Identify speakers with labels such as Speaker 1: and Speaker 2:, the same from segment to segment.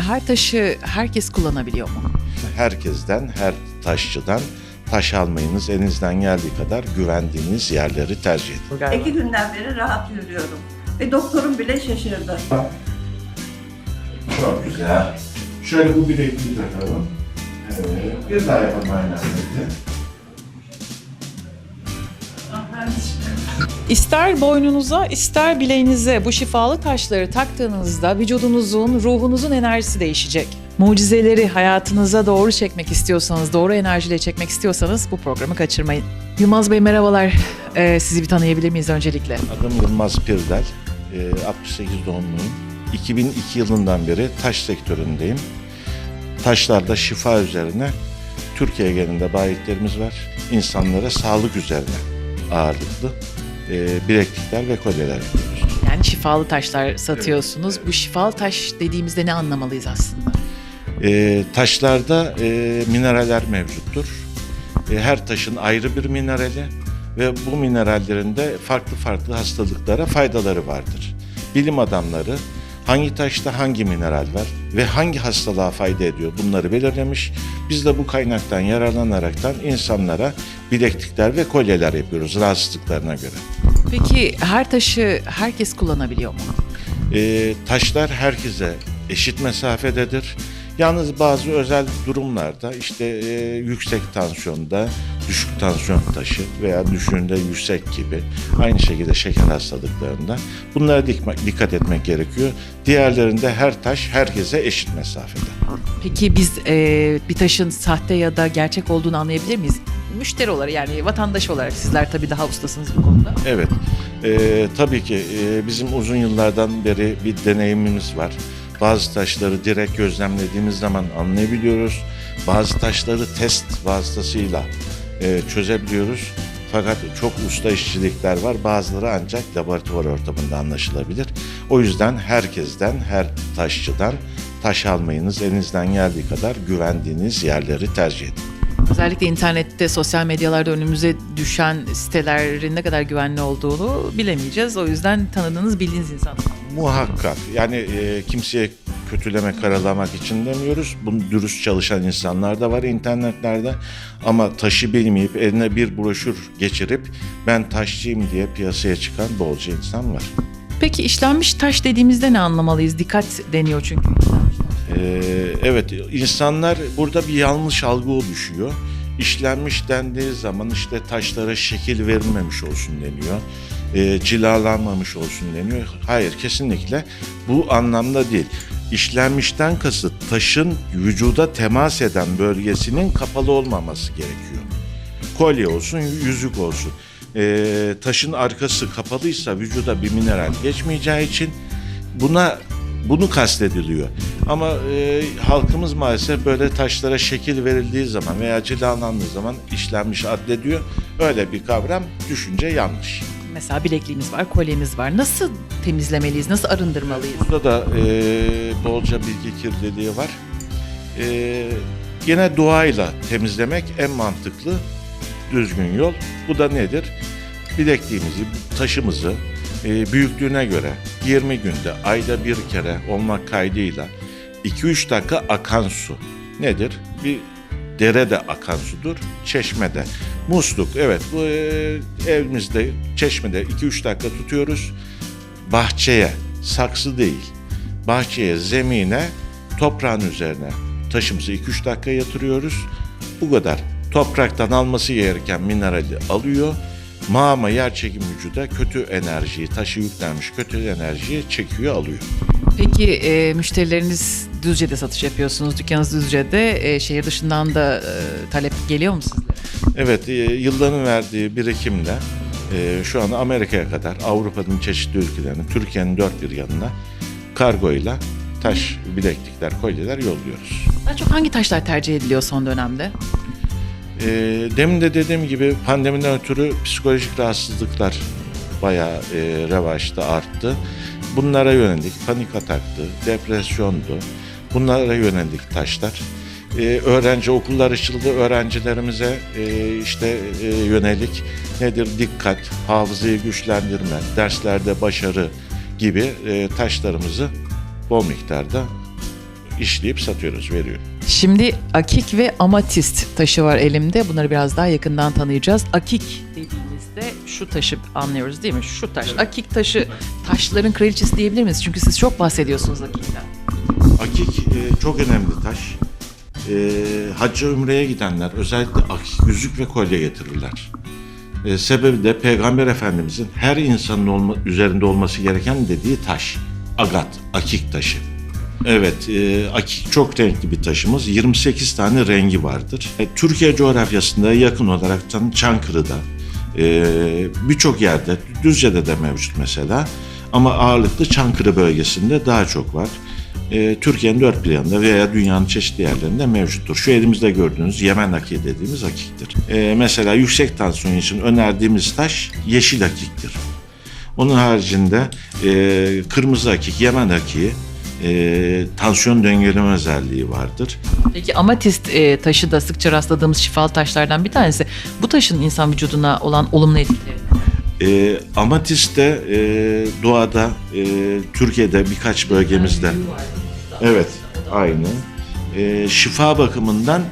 Speaker 1: her taşı herkes kullanabiliyor mu?
Speaker 2: Herkesten, her taşçıdan taş almayınız. Elinizden geldiği kadar güvendiğiniz yerleri tercih edin.
Speaker 3: İki günden beri rahat yürüyorum. Ve doktorum bile şaşırdı.
Speaker 2: Çok güzel. Şöyle bu bilekliği takalım. Evet. Bir daha yapalım aynı hareketi.
Speaker 1: İster boynunuza ister bileğinize bu şifalı taşları taktığınızda vücudunuzun, ruhunuzun enerjisi değişecek. Mucizeleri hayatınıza doğru çekmek istiyorsanız, doğru enerjiyle çekmek istiyorsanız bu programı kaçırmayın. Yılmaz Bey merhabalar. Ee, sizi bir tanıyabilir miyiz öncelikle?
Speaker 2: Adım Yılmaz Pirdel. Ee, 68 doğumluyum. 2002 yılından beri taş sektöründeyim. Taşlarda şifa üzerine Türkiye genelinde bayitlerimiz var. İnsanlara sağlık üzerine ağırlıklı e, bileklikler ve kolyeler yapıyoruz.
Speaker 1: Yani şifalı taşlar satıyorsunuz. Bu şifalı taş dediğimizde ne anlamalıyız aslında?
Speaker 2: E, taşlarda e, mineraller mevcuttur. E, her taşın ayrı bir minerali ve bu minerallerin de farklı farklı hastalıklara faydaları vardır. Bilim adamları hangi taşta hangi mineral var ve hangi hastalığa fayda ediyor bunları belirlemiş. Biz de bu kaynaktan yararlanaraktan insanlara bileklikler ve kolyeler yapıyoruz rahatsızlıklarına göre.
Speaker 1: Peki her taşı herkes kullanabiliyor mu?
Speaker 2: E, taşlar herkese eşit mesafededir. Yalnız bazı özel durumlarda işte e, yüksek tansiyonda düşük tansiyon taşı veya düşüğünde yüksek gibi aynı şekilde şeker hastalıklarında bunlara dikme- dikkat etmek gerekiyor. Diğerlerinde her taş herkese eşit mesafede.
Speaker 1: Peki biz e, bir taşın sahte ya da gerçek olduğunu anlayabilir miyiz? Müşteri olarak yani vatandaş olarak sizler tabii daha ustasınız bu konuda.
Speaker 2: Evet, e, tabii ki e, bizim uzun yıllardan beri bir deneyimimiz var. Bazı taşları direkt gözlemlediğimiz zaman anlayabiliyoruz. Bazı taşları test vasıtasıyla e, çözebiliyoruz. Fakat çok usta işçilikler var. Bazıları ancak laboratuvar ortamında anlaşılabilir. O yüzden herkesten, her taşçıdan taş almayınız. Elinizden geldiği kadar güvendiğiniz yerleri tercih edin.
Speaker 1: Özellikle internette, sosyal medyalarda önümüze düşen sitelerin ne kadar güvenli olduğunu bilemeyeceğiz. O yüzden tanıdığınız, bildiğiniz insanlar.
Speaker 2: Muhakkak. Yani e, kimseye kötüleme, karalamak için demiyoruz. Bunu dürüst çalışan insanlar da var internetlerde. Ama taşı bilmeyip eline bir broşür geçirip ben taşçıyım diye piyasaya çıkan bolca insan var.
Speaker 1: Peki işlenmiş taş dediğimizde ne anlamalıyız? Dikkat deniyor çünkü.
Speaker 2: Ee, evet insanlar burada bir yanlış algı oluşuyor. İşlenmiş dendiği zaman işte taşlara şekil verilmemiş olsun deniyor. Ee, cilalanmamış olsun deniyor. Hayır kesinlikle bu anlamda değil. İşlenmişten kasıt taşın vücuda temas eden bölgesinin kapalı olmaması gerekiyor. Kolye olsun, yüzük olsun. Ee, taşın arkası kapalıysa vücuda bir mineral geçmeyeceği için buna bunu kastediliyor. Ama e, halkımız maalesef böyle taşlara şekil verildiği zaman veya cilalandığı zaman işlenmiş addediyor. Öyle bir kavram, düşünce yanlış.
Speaker 1: Mesela bilekliğimiz var, kolyemiz var. Nasıl temizlemeliyiz, nasıl arındırmalıyız?
Speaker 2: Burada da e, bolca bilgi kirliliği var. E, yine doğayla temizlemek en mantıklı, düzgün yol. Bu da nedir? Bilekliğimizi, taşımızı e, büyüklüğüne göre 20 günde ayda bir kere olmak kaydıyla 2-3 dakika akan su nedir? Bir derede akan sudur, çeşmede. Musluk, evet bu e, evimizde çeşmede 2-3 dakika tutuyoruz. Bahçeye, saksı değil, bahçeye, zemine, toprağın üzerine taşımızı 2-3 dakika yatırıyoruz. Bu kadar. Topraktan alması gereken minerali alıyor. Mağma yer çekim vücuda kötü enerjiyi, taşı yüklenmiş kötü enerjiyi çekiyor, alıyor.
Speaker 1: Peki e, müşterileriniz Düzce'de satış yapıyorsunuz, dükkanınız Düzce'de. E, şehir dışından da e, talep geliyor mu sizlere?
Speaker 2: Evet, e, yılların verdiği birikimle e, şu an Amerika'ya kadar Avrupa'nın çeşitli ülkelerine, Türkiye'nin dört bir yanına kargoyla taş, bileklikler, kolyeler yolluyoruz.
Speaker 1: Daha çok hangi taşlar tercih ediliyor son dönemde?
Speaker 2: E, demin de dediğim gibi pandemiden ötürü psikolojik rahatsızlıklar bayağı e, revaçta arttı. Bunlara yönelik panik ataktı, depresyondu. Bunlara yönelik taşlar. E, öğrenci okullar açıldı. Öğrencilerimize e, işte e, yönelik nedir? Dikkat, hafızayı güçlendirme, derslerde başarı gibi e, taşlarımızı bol miktarda işleyip satıyoruz, veriyor.
Speaker 1: Şimdi akik ve amatist taşı var elimde. Bunları biraz daha yakından tanıyacağız. Akik dediğimizde şu taşı anlıyoruz değil mi? Şu taş. Akik taşı taşların kraliçesi diyebilir miyiz? Çünkü siz çok bahsediyorsunuz akikten.
Speaker 2: Akik e, çok önemli taş. E, hacca ümreye gidenler özellikle akik yüzük ve kolye getirirler. E, sebebi de Peygamber Efendimizin her insanın olma, üzerinde olması gereken dediği taş. Agat, akik taşı. Evet, e, akik çok renkli bir taşımız. 28 tane rengi vardır. E, Türkiye coğrafyasında yakın olaraktan Çankırı'da, e, birçok yerde, Düzce'de de mevcut mesela. Ama ağırlıklı Çankırı bölgesinde daha çok var. E, Türkiye'nin dört bir yanında veya dünyanın çeşitli yerlerinde mevcuttur. Şu elimizde gördüğünüz Yemen akiği dediğimiz akiktir. E, mesela yüksek tansiyon için önerdiğimiz taş yeşil akiktir. Onun haricinde e, kırmızı akik, Yemen akiği, e, tansiyon dengeleme özelliği vardır.
Speaker 1: Peki amatist e, taşı da sıkça rastladığımız şifalı taşlardan bir tanesi. Bu taşın insan vücuduna olan olumlu etkileri.
Speaker 2: E, amatist de e, doğada, e, Türkiye'de birkaç bölgemizde. Evet, aynı. E, şifa bakımından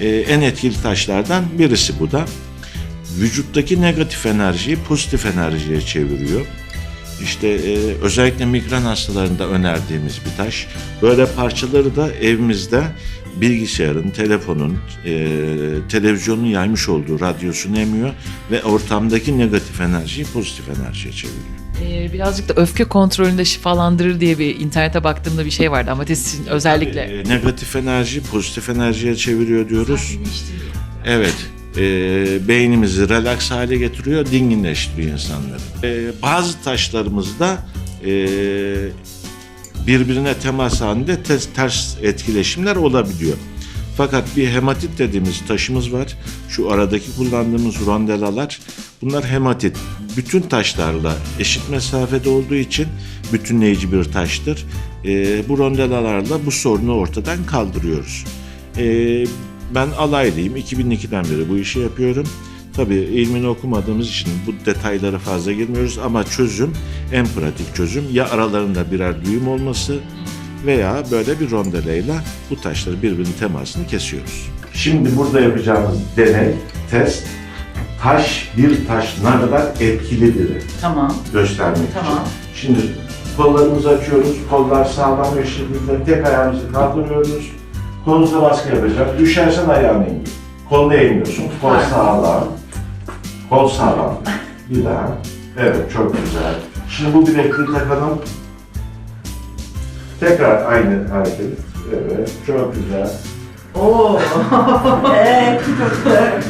Speaker 2: e, en etkili taşlardan birisi bu da. Vücuttaki negatif enerjiyi pozitif enerjiye çeviriyor. İşte e, özellikle migren hastalarında önerdiğimiz bir taş. Böyle parçaları da evimizde bilgisayarın, telefonun, e, televizyonun yaymış olduğu radyosunu emiyor ve ortamdaki negatif enerjiyi pozitif enerjiye çeviriyor.
Speaker 1: E, birazcık da öfke kontrolünde şifalandırır diye bir internete baktığımda bir şey vardı. Amatistin özellikle.
Speaker 2: E, negatif enerji pozitif enerjiye çeviriyor diyoruz. Evet. E, beynimizi relax hale getiriyor, dinginleştiriyor insanları. E, bazı taşlarımızda e, birbirine temas halinde ters, ters etkileşimler olabiliyor. Fakat bir hematit dediğimiz taşımız var. Şu aradaki kullandığımız rondelalar bunlar hematit. Bütün taşlarla eşit mesafede olduğu için bütünleyici bir taştır. E, bu rondelalarla bu sorunu ortadan kaldırıyoruz. E, ben alaylıyım. 2002'den beri bu işi yapıyorum. Tabii ilmini okumadığımız için bu detaylara fazla girmiyoruz ama çözüm, en pratik çözüm ya aralarında birer düğüm olması veya böyle bir rondeleyle bu taşları birbirinin temasını kesiyoruz. Şimdi burada yapacağımız deney, test, taş bir taş ne kadar etkilidir
Speaker 1: Tamam.
Speaker 2: göstermek
Speaker 1: Tamam.
Speaker 2: için. Şimdi kollarımızı açıyoruz, kollar sağlam bir şekilde tek ayağımızı kaldırıyoruz. Kolunuza baskı yapacak. Düşersen ayağını indir. Kolunu eğmiyorsun. Kol sağlam. Kol sağlam. Bir daha. Evet, çok güzel. Şimdi bu bilekliği takalım. Tekrar aynı hareket. Evet, çok güzel.
Speaker 3: Eee çok güzel.